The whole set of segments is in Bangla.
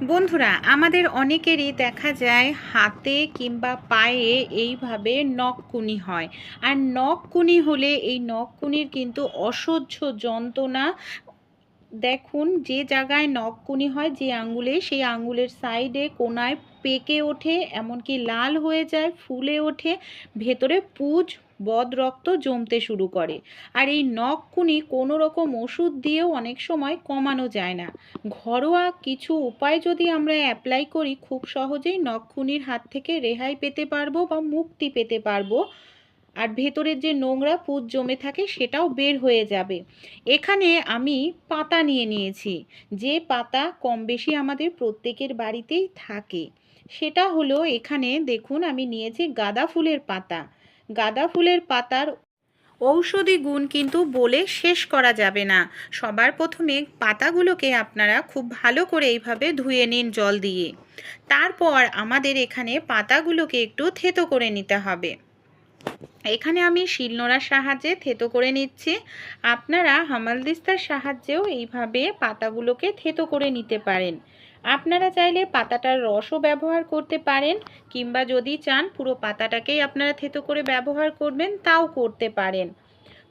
বন্ধুরা, আমাদের অনেকেরই দেখা যায় হাতে কিংবা পায়ে এইভাবে নখকুনি হয়। আর নখকুনি হলে এই নখকুনির কিন্তু অসহ্য যন্ত্রণা। দেখুন, যে জায়গায় নখকুনি হয়, যে আঙ্গুলে, সেই আঙ্গুলের সাইডে কোনায় পেকে ওঠে, এমনকি লাল হয়ে যায়, ফুলে ওঠে, ভেতরে পুজ বদ রক্ত জমতে শুরু করে। আর এই নখকুনি কোনো রকম ওষুধ দিয়েও অনেক সময় কমানো যায় না। ঘরোয়া কিছু উপায় যদি আমরা অ্যাপ্লাই করি, খুব সহজেই নখকুনির হাত থেকে রেহাই পেতে পারব বা মুক্তি পেতে পারব। আর ভেতরের যে নোংরা পুজ জমে থাকে, সেটাও বের হয়ে যাবে। এখানে আমি পাতা নিয়ে নিয়েছি। যে পাতা কম বেশি আমাদের প্রত্যেকের বাড়িতেই থাকে। সেটা হলো এখানে দেখুন, আমি নিয়েছি গাঁদা ফুলের পাতা। গাঁদা ফুলের পাতার ঔষধি গুণ কিন্তু বলে শেষ করা যাবে না। সবার প্রথমে পাতাগুলোকে আপনারা খুব ভালো করে এইভাবে ধুয়ে নিন জল দিয়ে। তারপর আমাদের এখানে পাতাগুলোকে একটু থেতো করে নিতে হবে। এখানে আমি শিলনোড়ার সাহায্যে থেতো করে নিচ্ছি। আপনারা হামালদিস্তার সাহায্যেও এইভাবে পাতাগুলোকে থেতো করে নিতে পারেন। আপনারা চাইলে পাতাটার রসও ব্যবহার করতে পারেন, কিংবা যদি চান পুরো পাতাটাকেই আপনারা থেতো করে ব্যবহার করবেন, তাও করতে পারেন।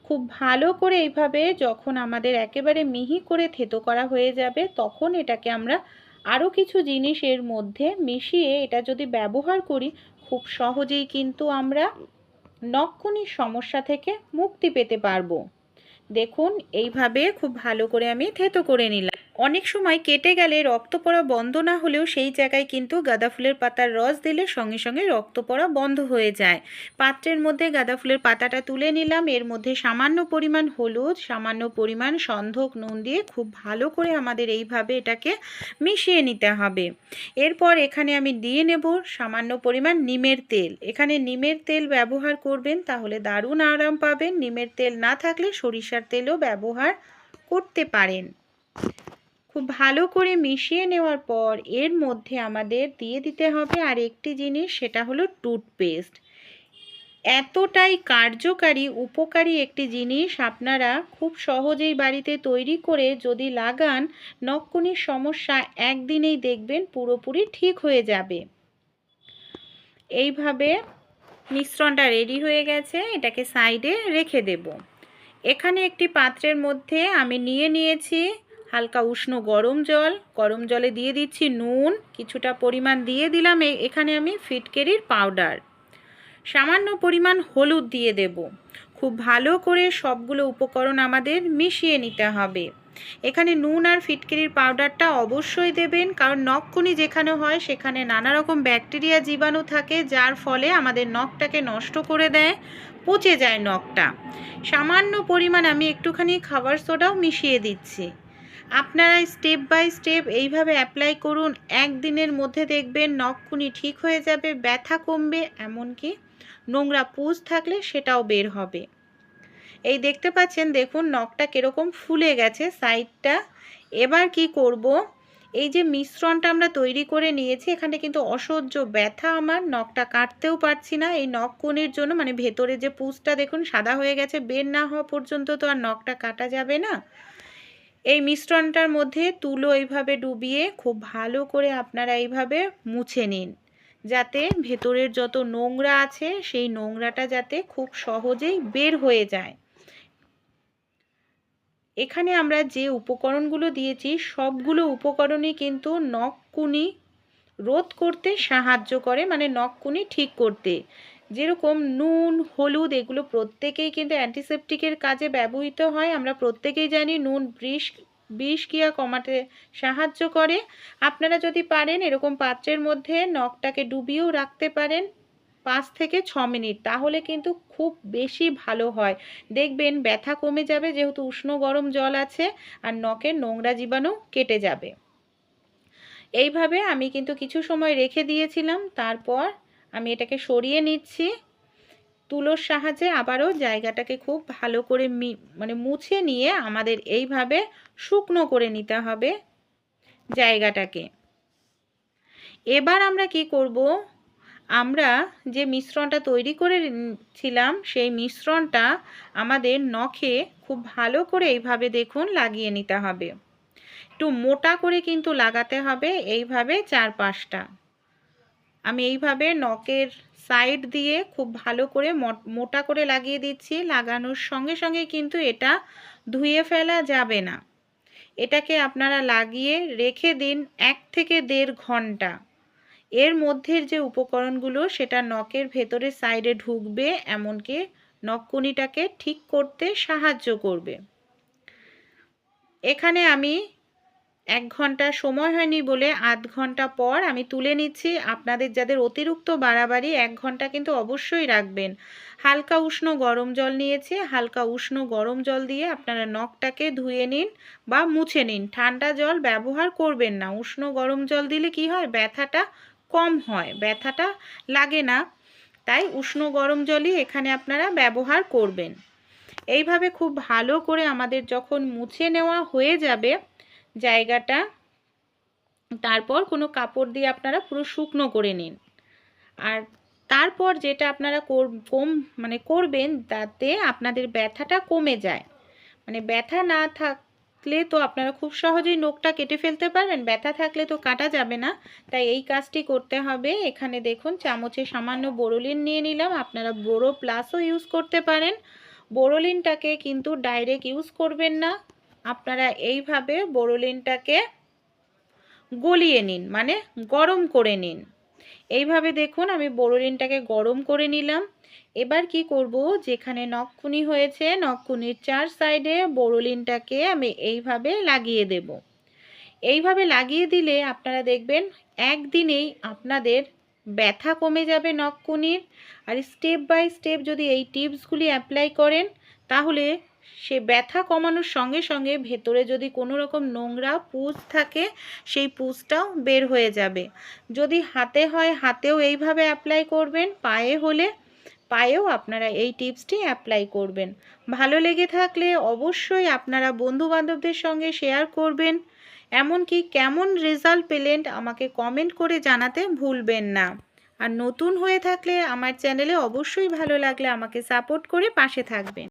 খুব ভালো করে এইভাবে যখন আমাদের একেবারে মিহি করে থেতো করা হয়ে যাবে, তখন এটাকে আমরা আরও কিছু জিনিস এর মধ্যে মিশিয়ে এটা যদি ব্যবহার করি, খুব সহজেই কিন্তু আমরা নক্ষণির সমস্যা থেকে মুক্তি পেতে পারব। দেখুন, এইভাবে খুব ভালো করে আমি থেতো করে নিলাম। অনেক সময় কেটে গেলে রক্ত পড়া বন্ধ না হলেও সেই জায়গায় কিন্তু গাঁদা ফুলের পাতার রস দিলে সঙ্গে সঙ্গে রক্ত পড়া বন্ধ হয়ে যায়। পাত্রের মধ্যে গাঁদা ফুলের পাতাটা তুলে নিলাম। এর মধ্যে সামান্য পরিমাণ হলুদ, সামান্য পরিমাণ সন্ধক, নুন দিয়ে খুব ভালো করে আমাদের এইভাবে এটাকে মিশিয়ে নিতে হবে। এরপর এখানে আমি দিয়ে নেব সামান্য পরিমাণ নিমের তেল। এখানে নিমের তেল ব্যবহার করবেন তাহলে দারুণ আরাম পাবেন। নিমের তেল না থাকলে সরিষার তেলও ব্যবহার করতে পারেন। খুব ভালো করে মিশিয়ে নেওয়ার পর এর মধ্যে আমাদের দিয়ে দিতে হবে আর একটি জিনিস, সেটা হলো টুথপেস্ট। এতটাই কার্যকারী, উপকারী একটি জিনিস আপনারা খুব সহজেই বাড়িতে তৈরি করে যদি লাগান নখকুনির সমস্যা একদিনেই দেখবেন পুরোপুরি ঠিক হয়ে যাবে। এইভাবে মিশ্রণটা রেডি হয়ে গেছে, এটাকে সাইডে রেখে দেব। এখানে একটি পাত্রের মধ্যে আমি নিয়ে নিয়েছি হালকা উষ্ণ গরম জল, গরম জলে দিয়ে দিচ্ছি নুন, কিছুটা পরিমাণ দিয়ে দিলাম এখানে আমি ফিটকেরির পাউডার। সামান্য পরিমাণ হলুদ দিয়ে দেব। খুব ভালো করে সবগুলো উপকরণ আমাদের মিশিয়ে নিতে হবে। এখানে নুন আর ফিটকিরির পাউডারটা অবশ্যই দেবেন, কারণ নখকুনি যেখানে হয় সেখানে নানা রকম ব্যাকটেরিয়া জীবাণু থাকে, যার ফলে আমাদের নখটাকে নষ্ট করে দেয়, পচে যায় নখটা। সামান্য পরিমাণ আমি একটুখানি খাবার সোডাও মিশিয়ে দিচ্ছি। আপনারা স্টেপ বাই স্টেপ এইভাবে অ্যাপ্লাই করুন। একদিনের মধ্যে দেখবেন নখকুনি ঠিক হয়ে যাবে, ব্যথা কমবে, এমনকি নোংরা পুজ থাকলে সেটাও বের হবে। এই দেখতে পাচ্ছেন, দেখুন নখটা কীরকম ফুলে গেছে সাইডটা এবার কি করব? এই যে মিশ্রণটা আমরা তৈরি করে নিয়েছি, এখানে কিন্তু অসহ্য ব্যথা আমার, নখটা কাটতেও পারছি না। এই নখ জন্য মানে ভেতরে যে পুজটা দেখুন সাদা হয়ে গেছে, বের না হওয়া পর্যন্ত তো আর নখটা কাটা যাবে না। এই মিশ্রণটার মধ্যে তুলো এইভাবে ডুবিয়ে খুব ভালো করে আপনারা এইভাবে মুছে নিন। যাতে ভেতরের যত নোংরা আছে, সেই নোংরাটা যাতে খুব সহজেই বের হয়ে যায়। এখানে আমরা যে উপকরণগুলো দিয়েছি, সবগুলো উপকরণই কিন্তু নখকুনি রোধ করতে সাহায্য করে মানে নখকুনি ঠিক করতে। যেরকম নুন, হলুদ এগুলো প্রত্যেকেই কিন্তু অ্যান্টিসেপটিকের কাজে ব্যবহৃত হয়। আমরা প্রত্যেকেই জানি নুন বৃষ, বিষ ক্রিয়া কমাতে সাহায্য করে। আপনারা যদি পারেন এরকম পাত্রের মধ্যে নখটাকে ডুবিয়েও রাখতে পারেন পাঁচ থেকে ছ মিনিট, তাহলে কিন্তু খুব বেশি ভালো হয়। দেখবেন ব্যথা কমে যাবে, যেহেতু উষ্ণ গরম জল আছে আর নখের নোংরা জীবাণু কেটে যাবে। এইভাবে আমি কিন্তু কিছু সময় রেখে দিয়েছিলাম, তারপর আমি এটাকে সরিয়ে নিচ্ছি। তুলোর সাহায্যে আবারও জায়গাটাকে খুব ভালো করে মানে মুছে নিয়ে আমাদের এইভাবে শুকনো করে নিতে হবে জায়গাটাকে। এবার আমরা কি করব? আমরা যে মিশ্রণটা তৈরি করেছিলাম সেই মিশ্রণটা আমাদের নখে খুব ভালো করে এইভাবে দেখুন লাগিয়ে নিতে হবে। একটু মোটা করে কিন্তু লাগাতে হবে, এইভাবে চার পাঁচটা আমি এইভাবে নখের সাইড দিয়ে খুব ভালো করে মোটা করে লাগিয়ে দিচ্ছি। লাগানোর সঙ্গে সঙ্গে কিন্তু এটা ধুয়ে ফেলা যাবে না। এটাকে আপনারা লাগিয়ে রেখে দিন এক থেকে দেড় ঘণ্টা। এর মধ্যের যে উপকরণগুলো, সেটা নখের ভেতরে সাইডে ঢুকবে, এমনকি নখকুনিটাকে ঠিক করতে সাহায্য করবে। এখানে আমি এক ঘণ্টা সময় হয়নি বলে আধ ঘণ্টা পর আমি তুলে নিচ্ছি। আপনাদের যাদের অতিরিক্ত বাড়াবাড়ি, এক ঘণ্টা কিন্তু অবশ্যই রাখবেন। হালকা উষ্ণ গরম জল নিয়েছি। হালকা উষ্ণ গরম জল দিয়ে আপনারা নখটাকে ধুয়ে নিন বা মুছে নিন। ঠান্ডা জল ব্যবহার করবেন না। উষ্ণ গরম জল দিলে কি হয়? ব্যথাটা কম হয়। ব্যথাটা লাগে না। তাই উষ্ণ গরম জলই এখানে আপনারা ব্যবহার করবেন। এইভাবে খুব ভালো করে আমাদের যখন মুছে নেওয়া হয়ে যাবে জায়গাটা, তারপর কোনো কাপড় দিয়ে আপনারা পুরো শুকনো করে নিন। আর তারপর যেটা আপনারা কম মানে করবেন তাতে আপনাদের ব্যথাটা কমে যায়। মানে ব্যথা না থাকলে তো আপনারা খুব সহজেই নখটা কেটে ফেলতে পারবেন, ব্যথা থাকলে তো কাটা যাবে না। তাই এই কাজটি করতে হবে। এখানে দেখুন, চামচে সামান্য বোরোলিন নিয়ে নিলাম। আপনারা বোরো প্লাসও ইউজ করতে পারেন। বোরোলিনটাকে কিন্তু ডাইরেক্ট ইউজ করবেন না। আপনারা এইভাবে বোরোলিনটাকে গলিয়ে নিন মানে গরম করে নিন। এইভাবে দেখুন, আমি বোরোলিনটাকে গরম করে নিলাম। এবার কি করব, যেখানে নখকুনি হয়েছে, নখকুনির চার সাইডে বোরোলিনটাকে আমি এইভাবে লাগিয়ে দেব। এইভাবে লাগিয়ে দিলে আপনারা দেখবেন, একদিনেই আপনাদের ব্যথা কমে যাবে নখকুনির। আর স্টেপ বাই স্টেপ যদি এই টিপসগুলি অ্যাপ্লাই করেন, তাহলে সে ব্যথা কমানোর সঙ্গে সঙ্গে ভেতরে যদি কোনো রকম নোংরা পুজ থাকে, সেই পুজটাও বের হয়ে যাবে। যদি হাতে হয় হাতেও এইভাবে অ্যাপ্লাই করবেন, পায়ে হলে পায়েও আপনারা এই টিপসটি অ্যাপ্লাই করবেন। ভালো লেগে থাকলে অবশ্যই আপনারা বন্ধুবান্ধবদের সঙ্গে শেয়ার করবেন। এমনকি কেমন রেজাল্ট পেলেন আমাকে কমেন্ট করে জানাতে ভুলবেন না। আর নতুন হয়ে থাকলে আমার চ্যানেলে অবশ্যই ভালো লাগলে আমাকে সাপোর্ট করে পাশে থাকবেন।